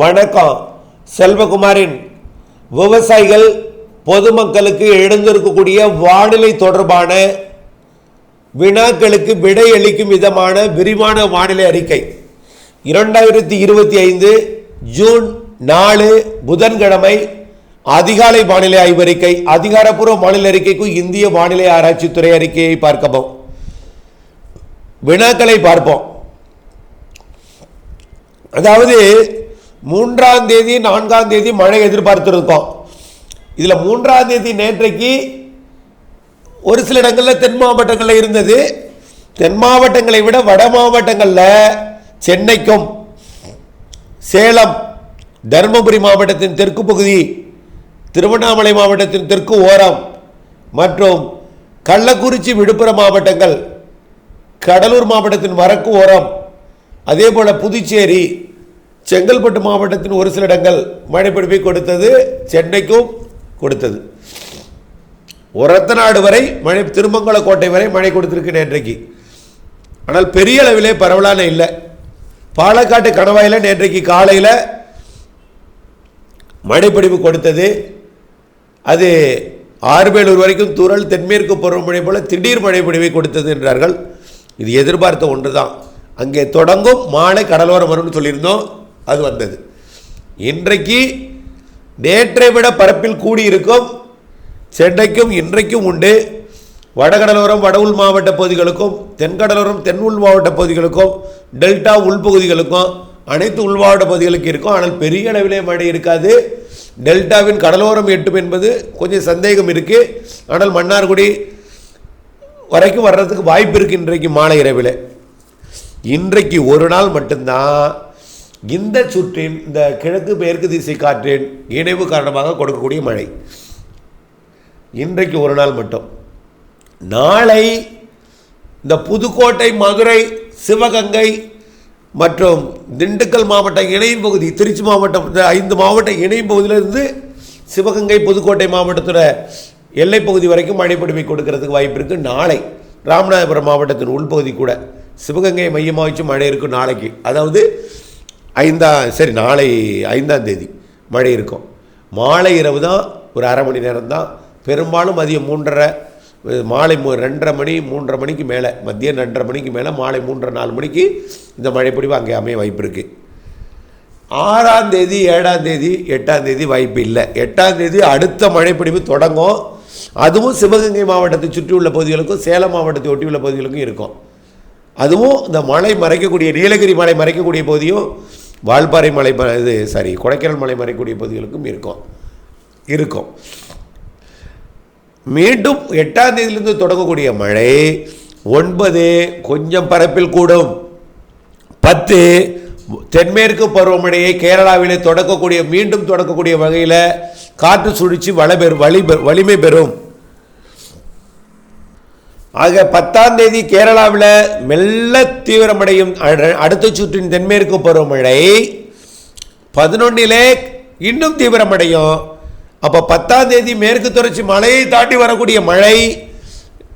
வணக்கம். செல்வகுமாரின் விவசாயிகள் பொதுமக்களுக்கு எழுந்திருக்கக்கூடிய வானிலை தொடர்பான வினாக்களுக்கு விடையளிக்கும் விதமான விரிவான வானிலை அறிக்கை. இரண்டாயிரத்தி இருபத்தி ஐந்து ஜூன் நாலு புதன்கிழமை அதிகாலை வானிலை ஆய்வறிக்கை அதிகாரப்பூர்வ வானிலை அறிக்கைக்கும் இந்திய வானிலை ஆராய்ச்சித்துறை அறிக்கையை பார்க்கவும். வினாக்களை பார்ப்போம். அதாவது மூன்றாம் தேதி நான்காம் தேதி மழை எதிர்பார்த்துருக்கோம். இதில் மூன்றாம் தேதி நேற்றைக்கு ஒரு சில இடங்களில் தென் மாவட்டங்களில் இருந்தது. தென் மாவட்டங்களை விட வட மாவட்டங்களில் சென்னைக்கும் சேலம் தருமபுரி மாவட்டத்தின் தெற்கு பகுதி திருவண்ணாமலை மாவட்டத்தின் தெற்கு ஓரம் மற்றும் கள்ளக்குறிச்சி விழுப்புரம் மாவட்டங்கள் கடலூர் மாவட்டத்தின் வடக்கு ஓரம் அதே போல் புதுச்சேரி செங்கல்பட்டு மாவட்டத்தின் ஒரு சில இடங்கள் மழை பிடிப்பை கொடுத்தது சென்னைக்கும் கொடுத்தது. ஒரத்தநாடு வரை மழை திருமங்கல கோட்டை வரை மழை கொடுத்திருக்கு நேற்றைக்கு ஆனால் பெரிய அளவிலே பரவலான இல்லை. பாலக்காட்டு கணவாயில் நேற்றைக்கு காலையில் மழைப்பிடிப்பு கொடுத்தது. அது ஆறுபேலூர் வரைக்கும் தூரல் தென்மேற்கு பருவமழை போல திடீர் மழைப்பிடிவை கொடுத்தது என்றார்கள். இது எதிர்பார்த்த ஒன்று தான் அங்கே தொடங்கும் மாலை கடலோரம் வரும்னு சொல்லியிருந்தோம். அது வந்தது. இன்றைக்கு நேற்றை விட பரப்பில் கூடியிருக்கும் சென்னைக்கும் இன்றைக்கும் உண்டு. வடகடலோரம் வட உள் மாவட்ட பகுதிகளுக்கும் தென்கடலோரம் தென் உள் மாவட்ட பகுதிகளுக்கும் டெல்டா உள்பகுதிகளுக்கும் அனைத்து உள் மாவட்ட பகுதிகளுக்கு இருக்கும். ஆனால் பெரிய அளவிலே மழை இருக்காது. டெல்டாவின் கடலோரம் எட்டும் என்பது கொஞ்சம் சந்தேகம் இருக்குது ஆனால் மன்னார்குடி வரைக்கும் வர்றதுக்கு வாய்ப்பு இருக்குது இன்றைக்கு மாலை இரவில். இன்றைக்கு ஒரு நாள் மட்டும்தான் இந்த சுற்றின் இந்த கிழக்கு மேற்கு திசை காற்றின் இணைவு காரணமாக கொடுக்கக்கூடிய மழை. இன்றைக்கு ஒரு நாள் மட்டும். நாளை இந்த புதுக்கோட்டை மதுரை சிவகங்கை மற்றும் திண்டுக்கல் மாவட்ட இணையும் பகுதி திருச்சி மாவட்டம் இந்த ஐந்து மாவட்ட இணையும் பகுதியிலிருந்து சிவகங்கை புதுக்கோட்டை மாவட்டத்தோட எல்லைப் பகுதி வரைக்கும் மழைப்பிடிவை கொடுக்கறதுக்கு வாய்ப்பு இருக்குது நாளை ராமநாதபுரம் மாவட்டத்தின் உள்பகுதி கூட சிவகங்கையை மையமாக வச்சு மழை இருக்கும் நாளைக்கு. அதாவது ஐந்தாம் சரி நாளை ஐந்தாம் தேதி மழை இருக்கும். மாலை இரவு தான் ஒரு அரை மணி நேரம் தான் பெரும்பாலும் மதியம் மூன்றரை மாலை மூ ரெண்டரை மணி மூன்றரை மணிக்கு மேலே மதியம் ரெண்டரை மணிக்கு மேலே மாலை மூன்றரை நாலு மணிக்கு இந்த மழைப்பொழிவு அங்கே அமைய வாய்ப்பு இருக்குது ஆறாம் தேதி ஏழாம் தேதி எட்டாம் தேதி வாய்ப்பு இல்லை. எட்டாம் தேதி அடுத்த மழைப்பிடிவு தொடங்கும். அதுவும் சிவகங்கை மாவட்டத்தை சுற்றியுள்ள பகுதிகளுக்கும் சேலம் மாவட்டத்தை ஒட்டியுள்ள பகுதிகளுக்கும் இருக்கும். அதுவும் இந்த மலை மறைக்கக்கூடிய நீலகிரி மலை மறைக்கக்கூடிய பகுதியும் வால்பாறை மலை இது சாரி கொடைக்கானல் மலை மறைக்கூடிய பகுதிகளுக்கும் இருக்கும். இருக்கும். மீண்டும் எட்டாம் தேதியிலிருந்து தொடங்கக்கூடிய மழை ஒன்பது கொஞ்சம் பரப்பில் கூடும். பத்து தென்மேற்கு பருவமழையை கேரளாவிலே தொடக்கக்கூடிய மீண்டும் தொடக்கக்கூடிய வகையில் காற்று சுழிச்சு வள பெறும் வலி பெ- வலிமை பெறும். ஆக பத்தாம் தேதி கேரளாவில் மெல்ல தீவிரமடையும் அடுத்த சுற்றின் தென்மேற்கு பருவமழை பதினொன்னிலே இன்னும் தீவிரமடையும். அப்போ பத்தாம் தேதி மேற்கு தொடர்ச்சி மலையை தாண்டி வரக்கூடிய மழை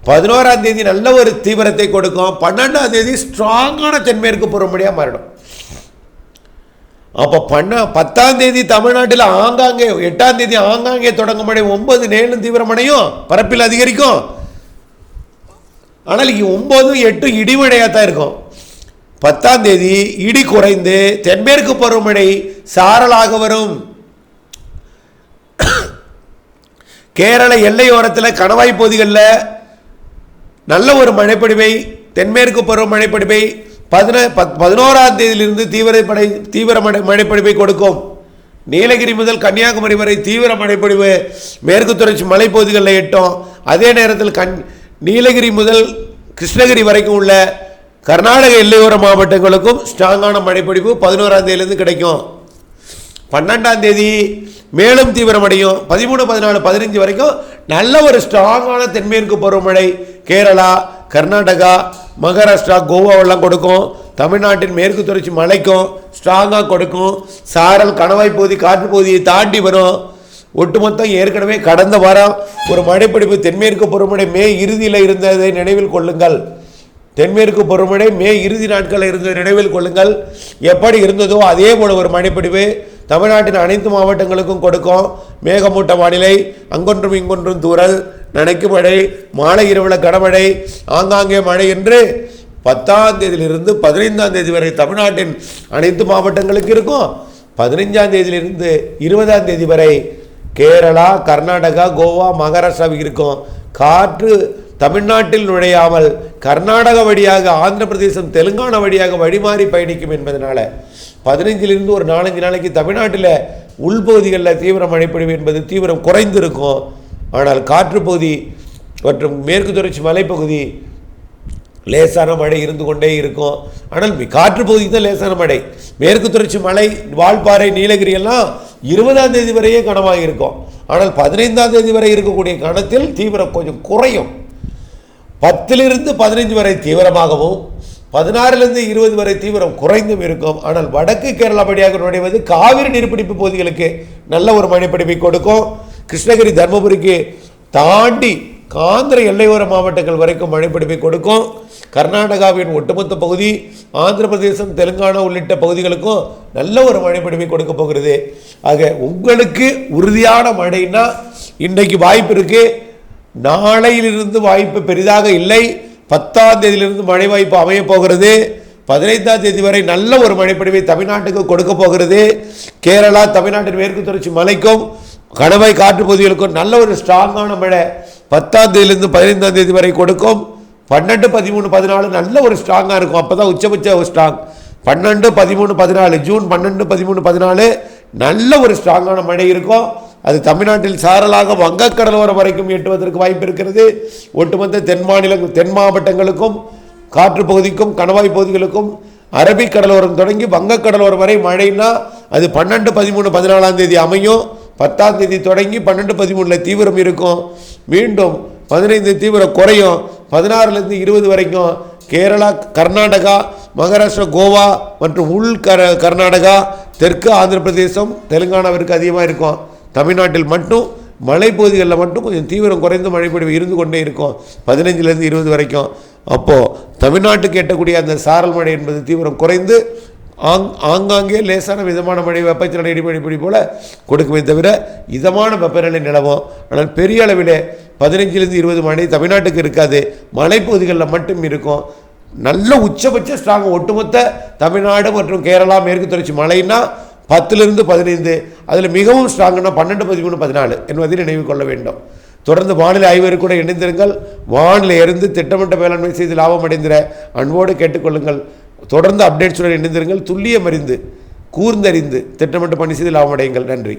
பதினோராம் தேதி நல்ல ஒரு தீவிரத்தை கொடுக்கும். பன்னெண்டாம் தேதி ஸ்ட்ராங்கான தென்மேற்கு பருவமழையாக மாறிடும். அப்போ பண்ண பத்தாம் தேதி தமிழ்நாட்டில் ஆங்காங்கே எட்டாம் தேதி ஆங்காங்கே தொடங்கும் மழை ஒன்பது நேலும் தீவிரமடையும். பரப்பில் அதிகரிக்கும். ஆனால் இங்கே ஒன்பதும் எட்டும் இடிமழையாக தான் இருக்கும். பத்தாம் தேதி இடி குறைந்து தென்மேற்கு பருவமழை சாரலாக வரும். கேரள எல்லையோரத்தில் கணவாய் பகுதிகளில் நல்ல ஒரு மழைப்பொழிவை தென்மேற்கு பருவ மழைப்பொழிவை பதின பத் பதினோராம் தேதியிலிருந்து தீவிரப்படை தீவிர மழை மழைப்பொழிவை கொடுக்கும். நீலகிரி முதல் கன்னியாகுமரி வரை தீவிர மழைப்பொழிவு மேற்கு தொடர்ச்சி மலைப்பகுதிகளில் எட்டும். அதே நேரத்தில் கண் நீலகிரி முதல் கிருஷ்ணகிரி வரைக்கும் உள்ள கர்நாடக எல்லையோர மாவட்டங்களுக்கும் ஸ்ட்ராங்கான மழைப்பொழிவு பதினோராம் தேதியிலேருந்து கிடைக்கும். பன்னெண்டாம் தேதி மேலும் தீவிரமடையும். பதிமூணு பதினாலு பதினஞ்சு வரைக்கும் நல்ல ஒரு ஸ்ட்ராங்கான தென்மேற்கு பருவமழை கேரளா கர்நாடகா மகாராஷ்டிரா கோவாவெல்லாம் கொடுக்கும். தமிழ்நாட்டின் மேற்கு தொடர்ச்சி மலைக்கும் ஸ்ட்ராங்காக கொடுக்கும். சாரல் கணவாய் பகுதி காற்று பகுதியை தாண்டி வரும். ஒட்டுமொத்தம் ஏற்கனவே கடந்த வாரம் ஒரு மழைப்பிடிப்பு தென்மேற்கு பருவமழை மே இறுதியில் இருந்ததை நினைவில் கொள்ளுங்கள். தென்மேற்கு பருவமழை மே இறுதி நாட்களில் இருந்த நினைவில் கொள்ளுங்கள். எப்படி இருந்ததோ அதே போல ஒரு மழைப்பிடிவு தமிழ்நாட்டின் அனைத்து மாவட்டங்களுக்கும் கொடுக்கும். மேகமூட்ட வானிலை அங்கொன்றும் இங்கொன்றும் தூரல் நனைக்கு மழை மாலை இரவில் கனமழை ஆங்காங்கே மழை என்று பத்தாம் தேதியிலிருந்து பதினைந்தாம் தேதி வரை தமிழ்நாட்டின் அனைத்து மாவட்டங்களுக்கு இருக்கும். பதினைஞ்சாம் தேதியிலிருந்து இருபதாம் தேதி வரை கேரளா கர்நாடகா கோவா மகாராஷ்டிராவில் இருக்கும். காற்று தமிழ்நாட்டில் நுழையாமல் கர்நாடகா வழியாக ஆந்திர பிரதேசம் தெலுங்கானா வழியாக வழிமாறி பயணிக்கும் என்பதனால பதினைஞ்சிலிருந்து ஒரு நாலஞ்சு நாளைக்கு தமிழ்நாட்டில் உள்பகுதிகளில் தீவிர மழைப்பொழிவு என்பது தீவிரம் குறைந்திருக்கும். ஆனால் காற்று பகுதி மற்றும் மேற்கு தொடர்ச்சி மலைப்பகுதி லேசான மழை இருந்து கொண்டே இருக்கும். ஆனால் காற்று பகுதிக்கு தான் லேசான மழை. மேற்கு தொடர்ச்சி மலை வால்பாறை நீலகிரி எல்லாம் இருபதாம் தேதி வரையே கனமாக இருக்கும் ஆனால் பதினைந்தாம் தேதி வரை இருக்கக்கூடிய கணத்தில் தீவிரம் கொஞ்சம் குறையும். பத்திலிருந்து பதினைஞ்சு வரை தீவிரமாகவும் பதினாறிலிருந்து இருபது வரை தீவிரம் குறைந்தும் இருக்கும். ஆனால் வடக்கு கேரளா வழியாக நுழைவது காவிரி நீர்பிடிப்பு பகுதிகளுக்கு நல்ல ஒரு மழைப்பிடிப்பை கொடுக்கும். கிருஷ்ணகிரி தர்மபுரிக்கு தாண்டி காந்திர எல்லையோர மாவட்டங்கள் வரைக்கும் மழைப்பிடிப்பை கொடுக்கும். கர்நாடகாவின் ஒட்டுமொத்த பகுதி ஆந்திர பிரதேசம் தெலுங்கானா உள்ளிட்ட பகுதிகளுக்கும் நல்ல ஒரு மழைப்பிடிப்பை கொடுக்க போகிறது. ஆக உங்களுக்கு உறுதியான மழைன்னா இன்றைக்கு வாய்ப்பு இருக்குது நாளையிலிருந்து வாய்ப்பு பெரிதாக இல்லை. பத்தாம் தேதியிலிருந்து மழை வாய்ப்பு அமையப் போகிறது. பதினைந்தாம் தேதி வரை நல்ல ஒரு மழைப்பொழிவை தமிழ்நாட்டுக்கு கொடுக்க போகிறது. கேரளா தமிழ்நாட்டின் மேற்கு தொடர்ச்சி மலைக்கும் கடவை காற்று பகுதிகளுக்கும் நல்ல ஒரு ஸ்ட்ராங்கான மழை பத்தாம் தேதியிலிருந்து பதினைந்தாம் தேதி வரை கொடுக்கும். பன்னெண்டு பதிமூணு பதினாலு நல்ல ஒரு ஸ்ட்ராங்காக இருக்கும். அப்போ தான் உச்சபட்ச ஒரு ஸ்ட்ராங் பன்னெண்டு பதிமூணு பதினாலு ஜூன் பன்னெண்டு பதிமூணு பதினாலு நல்ல ஒரு ஸ்ட்ராங்கான மழை இருக்கும். அது தமிழ்நாட்டில் சாரலாக வங்கக்கடலோரம் வரைக்கும் எட்டுவதற்கு வாய்ப்பு இருக்கிறது. ஒட்டுமொத்த தென் மாநில தென் மாவட்டங்களுக்கும் காற்று பகுதிக்கும் கணவாய் பகுதிகளுக்கும் அரபிக் கடலோரம் தொடங்கி வங்கக்கடலோரம் வரை மழைன்னா அது பன்னெண்டு பதிமூணு பதினாலாம் தேதி அமையும். பத்தாம் தேதி தொடங்கி பன்னெண்டு பதிமூணில் தீவிரம் இருக்கும். மீண்டும் பதினைந்து தீவிரம் குறையும் பதினாறுலேருந்து இருபது வரைக்கும் கேரளா கர்நாடகா மகாராஷ்டிரா கோவா மற்றும் உள் கர கர்நாடகா தெற்கு ஆந்திர பிரதேசம் தெலுங்கானாவிற்கு அதிகமாக இருக்கும். தமிழ்நாட்டில் மட்டும் மலைப்பகுதிகளில் மட்டும் கொஞ்சம் தீவிரம் குறைந்து மழைப்பொழிவு இருந்து கொண்டே இருக்கும். பதினஞ்சுலேருந்து இருபது வரைக்கும். அப்போது தமிழ்நாட்டுக்கு எட்டக்கூடிய அந்த சாரல் மழை என்பது தீவிரம் குறைந்து ஆங் ஆங்காங்கே லேசான மிதமான மழை வெப்பச்சலன இடிமழை போல் போல கொடுக்குமே தவிர இதமான வெப்பநிலை நிலவும் ஆனால் பெரிய அளவில் பதினஞ்சிலிருந்து இருபது மழை தமிழ்நாட்டுக்கு இருக்காது. மலைப்பகுதிகளில் மட்டும் இருக்கும். நல்ல உச்சபட்ச ஸ்ட்ராங் ஒட்டுமொத்த தமிழ்நாடு மற்றும் கேரளா மேற்கு தொடர்ச்சி மழைன்னா பத்துலேருந்து பதினைந்து. அதில் மிகவும் ஸ்ட்ராங்னா பன்னெண்டு பதிமூணு பதினாலு என்பதை நினைவு கொள்ள வேண்டும். தொடர்ந்து வானிலை ஆய்வரு கூட இணைந்திருங்கள். வானிலை இருந்து திட்டமிட்ட மேலாண்மை செய்து லாபம் அடைந்திட அன்போடு கேட்டுக்கொள்ளுங்கள். தொடர்ந்து அப்டேட்ஸுடன் இணைந்திருங்கள் துல்லியம் அறிந்து கூர்ந்தறிந்து திட்டமிட்ட பணி செய்து லாபமடையுங்கள். நன்றி.